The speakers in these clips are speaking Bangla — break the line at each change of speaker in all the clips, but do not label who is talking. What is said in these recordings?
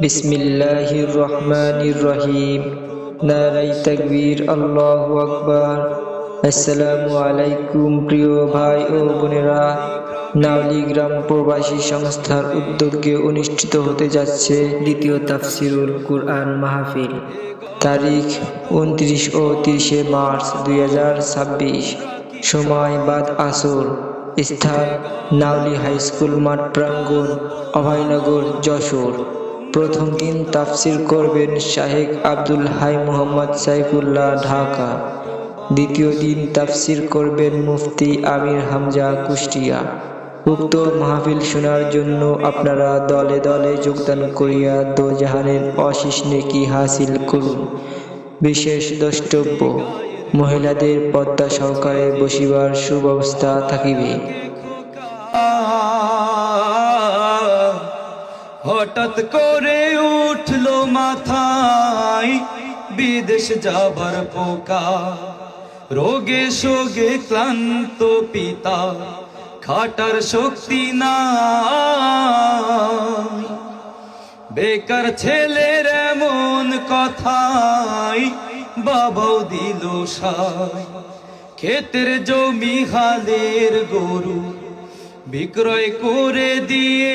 বিসমিল্লাহির রহমানির রহিম। নারাই তাকবীর, আল্লাহু আকবার। আসসালামু আলাইকুম প্রিয় ভাই ও বোনেরা। নাওলি গ্রাম প্রবাসী সংস্থার উদ্যোগে অনুষ্ঠিত হতে যাচ্ছে দ্বিতীয় তাফসিরুল কুরআন মাহফিল। তারিখ উনত্রিশ ও তিরিশে মার্চ দুই হাজার ছাব্বিশ। সময় বাদ আসর। স্থান নাওলি হাই স্কুল মাঠ প্রাঙ্গণ, অভয়নগর, যশোর। প্রথম দিন তাফসির করবেন শাহেক আব্দুল হাই মোহাম্মদ সাইফুল্লাহ, ঢাকা। দ্বিতীয় দিন তাফসির করবেন মুফতি আমির হামজা কুষ্টিয়া। উক্ত মাহফিল শোনার জন্য আপনারা দলে দলে যোগদান করিয়া দোজাহানের অশিস নেকি হাসিল করুন। বিশেষ দ্রষ্টব্য, মহিলাদের পদ্মা সহকারে বসিবার সুব্যবস্থা থাকিবে।
হঠাৎ করে উঠল মাথায় বিদেশ যাবার পোকা। রোগে শোগে ক্লান্ত পিতা, খাটার শক্তি না বেকার ছেলের এমন কথাই বাবাও দিল ক্ষেতের জমি হালের গরু বিক্রয় করে দিয়ে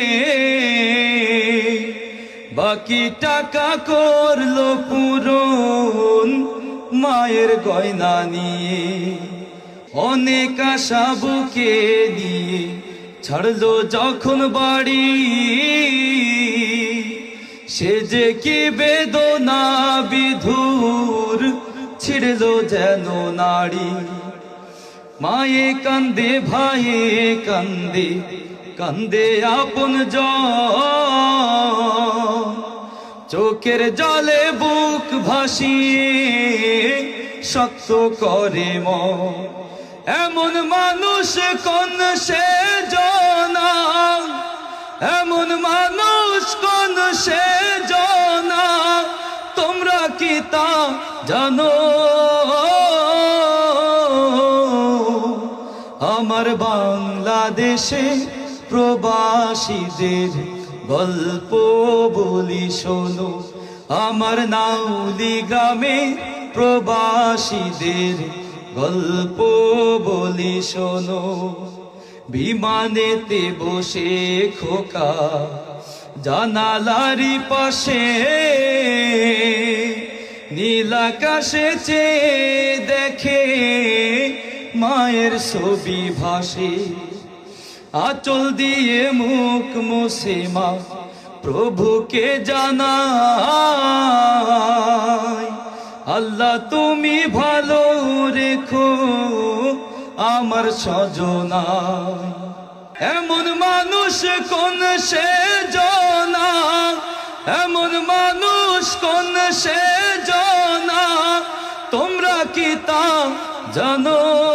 বাকি টাকা করল পূরণ মায়ের গয়না নিয়ে। অনেক আশা বুকে নিয়ে ছাড়লো যখন বাড়ি। সে যে কি বেদনা বিধুর ছিড়লো যেন নাড়ি। মায়ে কান্দে, ভাইয়ে কান্দে কান্দে আপন জ চোখের জলে বুক ভাসিয়ে শক্ত করে ম এমন মানুষ কোন সে জনা? এমন মানুষ কোন সে জনা? তোমরা কি তা জানো? আমার বাংলাদেশে প্রবাসীদের গল্প বলি শোনো। আমার নাউলি গ্রামে প্রবাসীদের গল্প বলি শোনো। বিমানেতে বসে খোকা জানালারি পাশে নীলাকাশে চেয়ে দেখে মায়ের ছবি ভাসে। আচল দিয়ে মুখ মুসিমা প্রভুকে জানা আল্লাহ তুমি ভালো রেখো আমার সজনা এমন মানুষ কোন সে জনা, এমন মানুষ কোন সে জনা, তোমরা কি তা জানো?